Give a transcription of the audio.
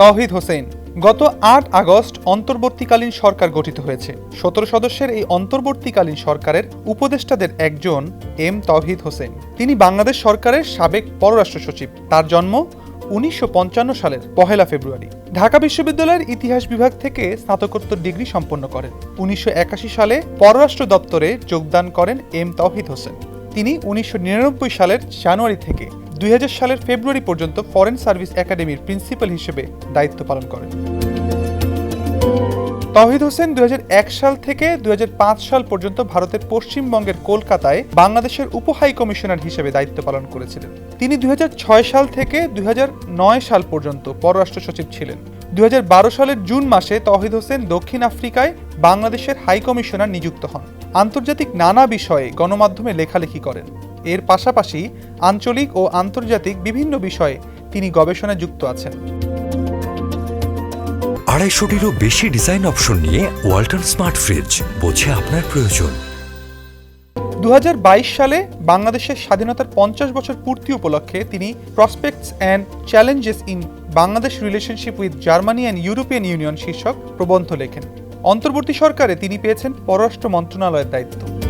তহিদ হোসেন, গত আট আগস্ট অন্তর্বর্তীকালীন সরকার গঠিত হয়েছে। সতেরো সদস্যের এই অন্তর্বর্তীকালীন সরকারের উপদেষ্টাদের একজন এম তহিদ হোসেন। তিনি বাংলাদেশ সরকারের সাবেক পররাষ্ট্র সচিব। তার জন্ম উনিশশো সালের পহেলা ফেব্রুয়ারি। ঢাকা বিশ্ববিদ্যালয়ের ইতিহাস বিভাগ থেকে স্নাতকোত্তর ডিগ্রি সম্পন্ন করেন। উনিশশো একাশি সালে পররাষ্ট্র দপ্তরে যোগদান করেন এম তৌহিদ হোসেন। তিনি উনিশশো নিরানব্বই সালের জানুয়ারি থেকে দুই সালের ফেব্রুয়ারি পর্যন্ত ফরেন সার্ভিস একাডেমির প্রিন্সিপাল হিসেবে দায়িত্ব পালন করেন। তহিদ হোসেন দুই হাজার এক সাল থেকে দুই হাজার পাঁচ সাল পর্যন্ত ভারতের পশ্চিমবঙ্গের কলকাতায় বাংলাদেশের উপ হাই কমিশনার হিসেবে দায়িত্ব পালন করেছিলেন। তিনি দুই হাজার ছয় সাল থেকে দুই হাজার নয় সাল পর্যন্ত পররাষ্ট্র সচিব ছিলেন। দুই হাজার বারো সালের জুন মাসে তহিদ হোসেন দক্ষিণ আফ্রিকায় বাংলাদেশের হাই কমিশনার নিযুক্ত হন। আন্তর্জাতিক নানা বিষয়ে গণমাধ্যমে লেখালেখি করেন। এর পাশাপাশি আঞ্চলিক ও আন্তর্জাতিক বিভিন্ন বিষয়ে তিনি গবেষণায় যুক্ত আছেন। আড়াইশোটিরও বেশি ডিজাইন অপশন নিয়ে ওয়াল্টন স্মার্ট ফ্রিজ বোঝে আপনার প্রয়োজন। দু সালে বাংলাদেশের স্বাধীনতার পঞ্চাশ বছর পূর্তি উপলক্ষে তিনি prospects and challenges in Bangladesh relationship with Germany and European Union শীর্ষক প্রবন্ধ লেখেন। অন্তর্বর্তী সরকারে তিনি পেয়েছেন পররাষ্ট্র মন্ত্রণালয়ের দায়িত্ব।